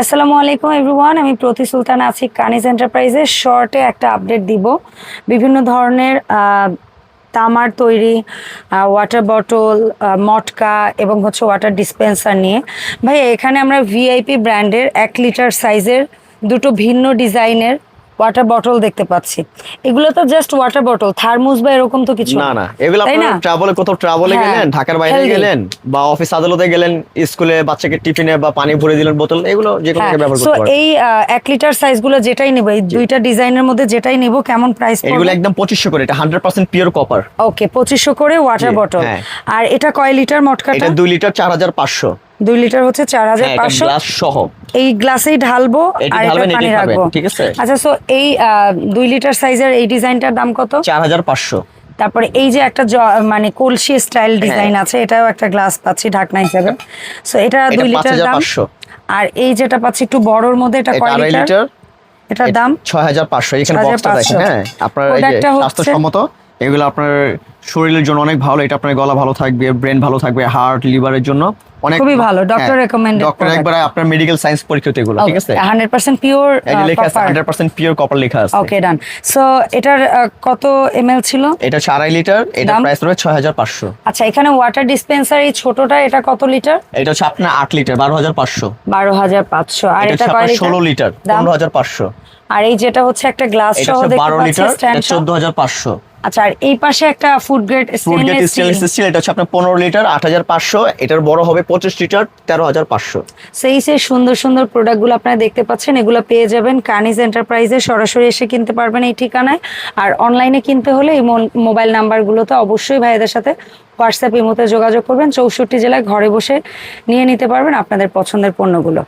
আসসালামু আলাইকুম এভরিওয়ান আমি প্রতি সুলতান আছি কানিজ এন্টারপ্রাইজের শর্টে একটা আপডেট দিব। বিভিন্ন ধরনের তামার তৈরি ওয়াটার বটল মটকা এবং হচ্ছে ওয়াটার ডিসপেন্সার নিয়ে। ভাই, এখানে আমরা ভিআইপি ব্র্যান্ডের এক লিটার সাইজের দুটো ভিন্ন ডিজাইনের ওয়াটার বটল দেখতে পাচ্ছি। এগুলো তো জাস্ট ওয়াটার বটল থার্মোস বা এরকম তো কিছু না। না এগুলো আপনার? ট্রাভেলে কোথাও ট্রাভেলে হ্যাঁ, গেলেন ঢাকার বাইরে গেলেন বা অফিস আদালতে গেলেন স্কুলে বাচ্চাকে টিফিনে বা পানি ভরে দিলেন বোতল এগুলো যে কোনো ব্যবহার সো করতে পারেন। এই আহ, এক লিটার সাইজগুলো যেটাই নেব এই দুইটা ডিজাইনের মধ্যে যেটাই নেব কেমন প্রাইস পড়বে? এগুলো একদম পঁচিশশো করে এটা hundred percent pure copper okay পঁচিশশো করে ওয়াটার জি, বটল হ্যাঁ। আর এটা কয় লিটার মটকাটা? এটা দুই লিটার চার হাজার পাঁচশো। দুই লিটার হচ্ছে চার হাজার হ্যাঁ পাঁচশো। গ্লাস সহ। এই গ্লাসেই ঢালবো আর এটা পানি রাখব। ঠিক আছে? আচ্ছা সো এই দুই লিটার সাইজের এই ডিজাইনটার দাম কত? চার হাজার পাঁচশো। তারপরে এই যে একটা মানে কলসি স্টাইল হ্যাঁ। ডিজাইন আছে এটাও একটা গ্লাস পাচ্ছি ঢাকনা হিসাবে। সো এটা দুই লিটার দাম। পাঁচশো। আর এই যেটা পাচ্ছি একটু বড়র মধ্যে এটা কয় লিটার? এটার দাম? ছয় হাজার পাঁচশো। এখানে 6,500 বক্সটা দেখেন হ্যাঁ। আপনার স্বাস্থ্যসম্মত এগুলো আপনার শরীরের জন্য অনেক ভালো এটা আপনার গলা ভালো থাকবে ব্রেন ভালো থাকবে হার্ট লিভারের জন্য অনেক খুবই ভালো ডক্টর রেকমেন্ড ডক্টর একবার আপনার মেডিকেল সায়েন্স পরীক্ষাতে এগুলো ঠিক আছে? 100% পিওর uh, লেখা আছে 100% পিওর কপার লেখা আছে। ওকে ডান সো এটার uh, কত এমএল ছিল? এটা 4.5 লিটার এটা প্রাইস রয়েছে 6500 আচ্ছা এখানে ওয়াটার ডিসপেন্সার এই ছোটটা এটা কত লিটার এটা হচ্ছে আপনার 8 লিটার 12500 12500 আর এটা কয় 16 লিটার 15500 আর এই যেটা হচ্ছে একটা গ্লাস সহ দেখতে পাচ্ছেন 12500 আচ্ছা আর এই পাশে একটা food grade food stainless steel এটা হচ্ছে আপনার পনেরো লিটার আট হাজার পাঁচশো এটার বড় হবে পঁচিশ লিটার তেরো হাজার পাঁচশো। সেই সেই সুন্দর সুন্দর প্রোডাক্টগুলো আপনারা দেখতে পাচ্ছেন এগুলো পেয়ে যাবেন কানিজ এন্টারপ্রাইজে সরাসরি এসে কিনতে পারবেন এই ঠিকানায়। আর অনলাইনে কিনতে হলে এই মোবাইল নাম্বারগুলোতে অবশ্যই ভাইদের সাথে হোয়াটসঅ্যাপ ইমোতে যোগাযোগ করবেন। চৌষট্টি জেলায় ঘরে বসে নিয়ে নিতে পারবেন আপনাদের পছন্দের পণ্যগুলো।